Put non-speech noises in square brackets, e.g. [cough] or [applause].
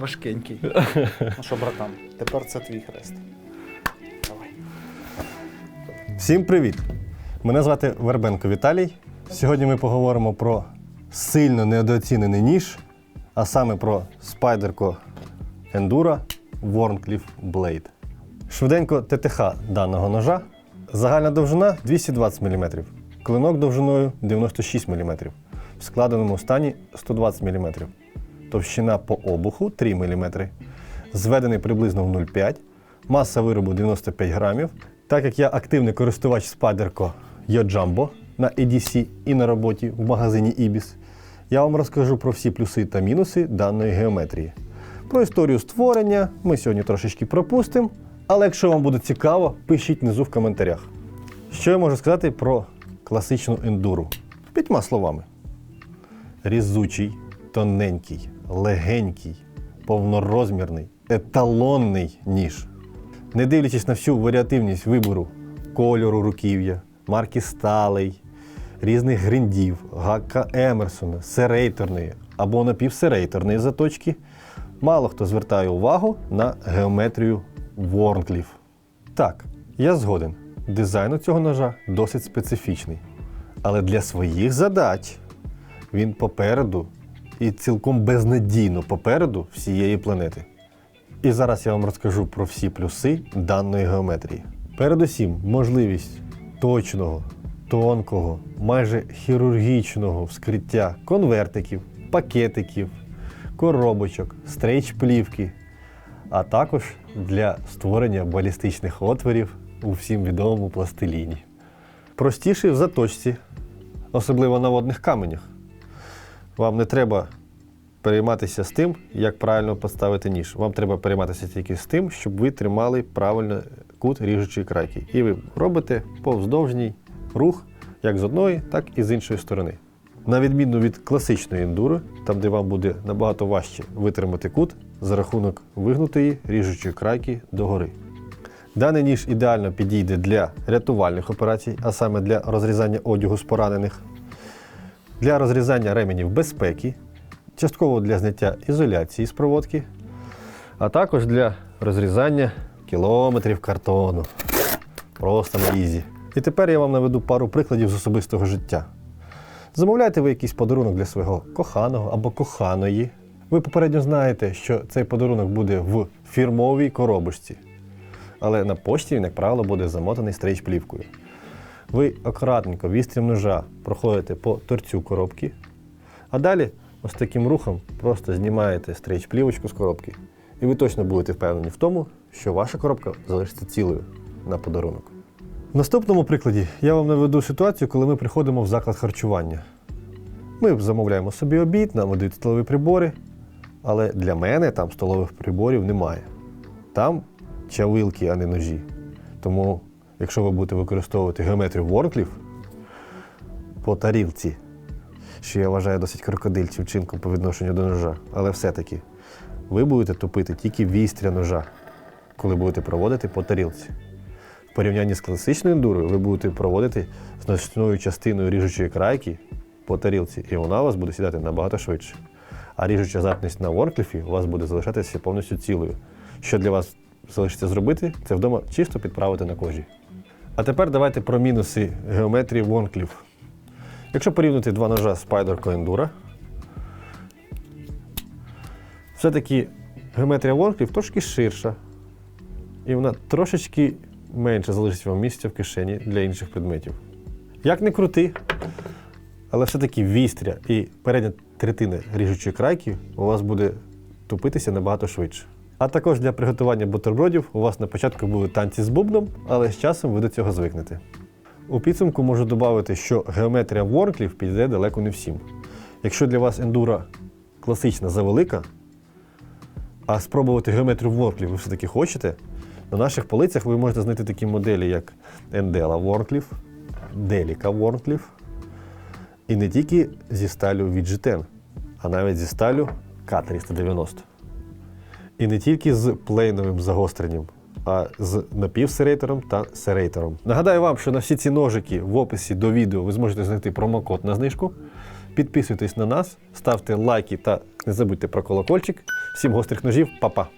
важкенький. [laughs] Ну що, братан, тепер це твій хрест. Давай. Всім привіт! Мене звати Вербенко Віталій. Сьогодні ми поговоримо про сильно недооцінений ніж, а саме про спайдерко Endura Warncliffe Blade. Швиденько ТТХ даного ножа. Загальна довжина 220 мм, клинок довжиною 96 мм, в складеному стані 120 мм, товщина по обуху 3 мм, зведений приблизно в 0,5, маса виробу 95 грамів. Так як я активний користувач спайдерко Йоджамбо на EDC і на роботі в магазині Ibis, я вам розкажу про всі плюси та мінуси даної геометрії. Про історію створення ми сьогодні трошечки пропустимо, але якщо вам буде цікаво, пишіть внизу в коментарях. Що я можу сказати про класичну ендуру? П'ятьма словами: різучий, тоненький, легенький, повнорозмірний, еталонний ніж. Не дивлячись на всю варіативність вибору кольору руків'я, марки сталей, різних гриндів, гакка Емерсона, серейторної або напівсерейторної заточки, мало хто звертає увагу на геометрію Ворнкліф. Так, я згоден, дизайн у цього ножа досить специфічний. Але для своїх задач він попереду і цілком безнадійно попереду всієї планети. І зараз я вам розкажу про всі плюси даної геометрії. Передусім, можливість точного, тонкого, майже хірургічного вскриття конвертиків, пакетиків, коробочок, стрейч-плівки, а також для створення балістичних отворів у всім відомому пластиліні. Простіший в заточці, особливо на водних каменях. Вам не треба перейматися з тим, як правильно поставити ніж. Вам треба перейматися тільки з тим, щоб ви тримали правильно кут ріжучої крайки. І ви робите повздовжній рух як з одної, так і з іншої сторони. На відміну від класичної ендури, там де вам буде набагато важче витримати кут за рахунок вигнутої ріжучої крайки догори. Даний ніж ідеально підійде для рятувальних операцій, а саме для розрізання одягу з поранених, для розрізання ременів безпеки, частково для зняття ізоляції з проводки, а також для розрізання кілометрів картону. Просто на ізі. І тепер я вам наведу пару прикладів з особистого життя. Замовляєте ви якийсь подарунок для свого коханого або коханої. Ви попередньо знаєте, що цей подарунок буде в фірмовій коробочці. Але на пошті він, як правило, буде замотаний стрейч-плівкою. Ви акуратненько вістрям ножа проходите по торцю коробки, а далі ось таким рухом просто знімаєте стрейч-плівочку з коробки. І ви точно будете впевнені в тому, що ваша коробка залишиться цілою на подарунок. В наступному прикладі я вам наведу ситуацію, коли ми приходимо в заклад харчування. Ми замовляємо собі обід, нам видають столові прибори, але для мене там столових приборів немає. Там чавилки, а не ножі. Тому, якщо ви будете використовувати геометрію Ворклів по тарілці, що я вважаю досить крокодильчим чинком по відношенню до ножа, але все-таки ви будете тупити тільки вістря ножа, коли будете проводити по тарілці. В порівнянні з класичною ендурою ви будете проводити значною частиною ріжучої крайки по тарілці, і вона у вас буде сідати набагато швидше. А ріжуча здатність на воркліфі у вас буде залишатися повністю цілою. Що для вас залишиться зробити, це вдома чисто підправити на кожі. А тепер давайте про мінуси геометрії Warncliffe. Якщо порівняти два ножа Spider Endura, все-таки геометрія Warncliffe трошки ширша. І вона трошечки менше залишить вам місця в кишені для інших предметів. Як не крути, але все-таки вістря і передня третина ріжучої крайки у вас буде тупитися набагато швидше. А також для приготування бутербродів у вас на початку були танці з бубном, але з часом ви до цього звикнете. У підсумку можу додати, що геометрія Ворклів підійде далеко не всім. Якщо для вас ендура класична завелика, а спробувати геометрію Ворклів ви все-таки хочете, на наших полицях ви можете знайти такі моделі, як Ендела Ворклів, Деліка Ворклів, і не тільки зі сталю від G10, а навіть зі сталю К390. І не тільки з плейновим загостренням, а з напівсерейтором та серейтором. Нагадаю вам, що на всі ці ножики в описі до відео ви зможете знайти промокод на знижку. Підписуйтесь на нас, ставте лайки та не забудьте про колокольчик, Всім гострих ножів, па-па!